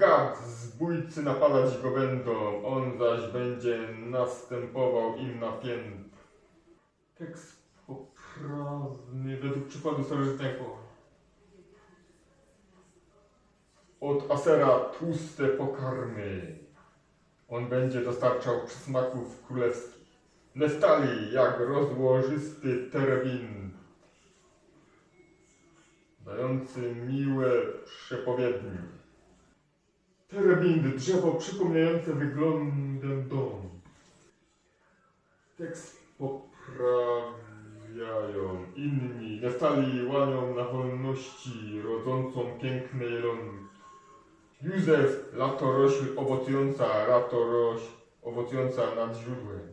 Gad, zbójcy napadać go będą, on zaś będzie następował im na pięt. Tekst poprawny według przykładu starożytnego. Od Asera tłuste pokarmy. On będzie dostarczał przysmaków królewskich. Neftali jak rozłożysty terebin, dający miłe przepowiednie. Terebind, drzewo przypominające wyglądem dom. Tekst poprawiają inni. Neftali łanią na wolności rodzącą piękne jelonki. Józef, latorośl owocująca, latorośl owocująca nad źródłem.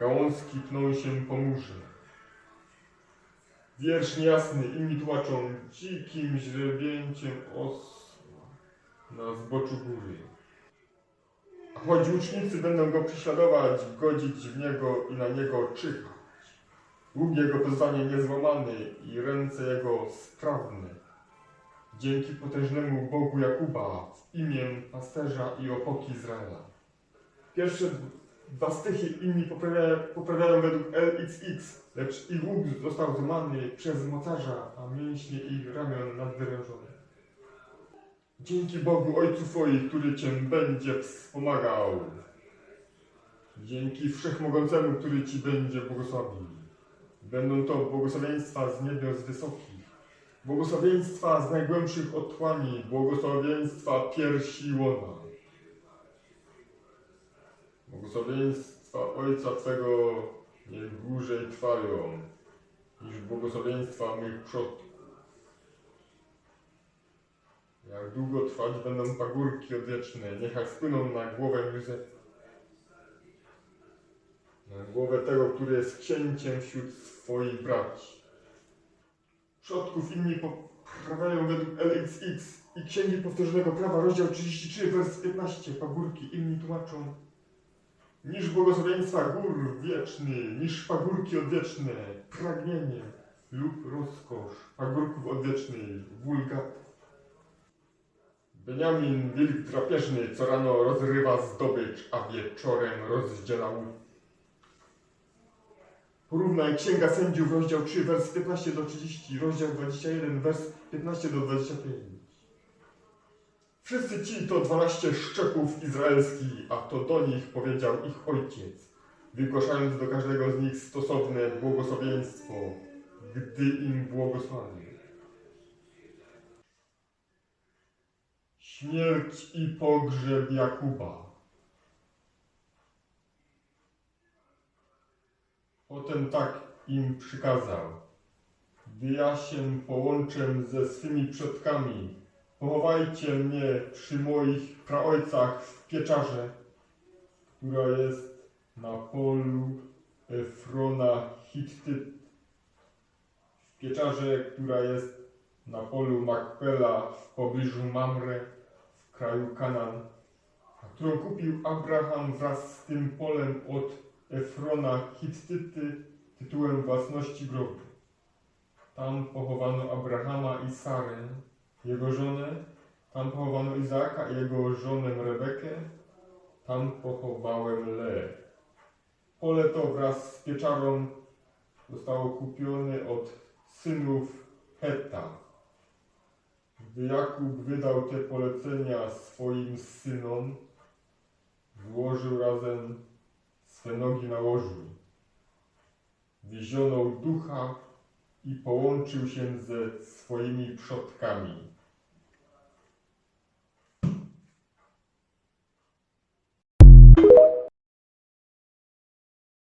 Gałązki pną się po murze. Wiersz niejasny, inni tłumaczą dzikim źrebięciem osła na zboczu góry. Choć łucznicy będą go prześladować, godzić w niego i na niego czyhać. Łuk jego pozostanie niezłamany i ręce jego sprawne. Dzięki potężnemu Bogu Jakuba w imię pasterza i opoki Izraela. Pierwsze dwa stychy inni poprawiają, poprawiają według LXX, lecz ich łuk został złamany przez mocarza, a mięśnie ich ramion nadwyrężone. Dzięki Bogu Ojcu Twoich, który Cię będzie wspomagał. Dzięki Wszechmogącemu, który Ci będzie błogosławił. Będą to błogosławieństwa z niebios wysokich, błogosławieństwa z najgłębszych otchłani, błogosławieństwa piersi łona. Błogosławieństwa Ojca Twego niech dłużej trwają niż błogosławieństwa mych przodków. Jak długo trwać będą pagórki odwieczne, niechaj spłyną na głowę Józefa. Na głowę tego, który jest księciem wśród swoich braci. Przodków inni poprawiają według LXX i Księgi Powtórzonego Prawa, rozdział 33, wers 15. Pagórki inni tłumaczą niż błogosławieństwa gór wieczny, niż pagórki odwieczne, pragnienie lub rozkosz pagórków odwiecznych, wulgat. Beniamin, wilk drapieżny, co rano rozrywa zdobycz, a wieczorem rozdziela łuk. Porównaj Księga Sędziów, rozdział 3, wers 15 do 30, rozdział 21, wers 15 do 25. Wszyscy ci to dwanaście szczepów izraelskich, a to do nich powiedział ich ojciec, wygłaszając do każdego z nich stosowne błogosławieństwo, gdy im błogosławił. Śmierć i pogrzeb Jakuba. Potem tak im przykazał. Gdy ja się połączę ze swymi przodkami, pochowajcie mnie przy moich praojcach w pieczarze, która jest na polu Efrona Hittyt. W pieczarze, która jest na polu Makpela w pobliżu Mamre kraju Kanan, którą kupił Abraham wraz z tym polem od Efrona Hittyty tytułem własności grobu. Tam pochowano Abrahama i Sarę, jego żonę, tam pochowano Izaaka i jego żonę Rebekę, tam pochowałem Le. Pole to wraz z pieczarą zostało kupione od synów Hetta. Gdy Jakub wydał te polecenia swoim synom, złożył razem swe nogi na łożu. Wyzionął ducha i połączył się ze swoimi przodkami.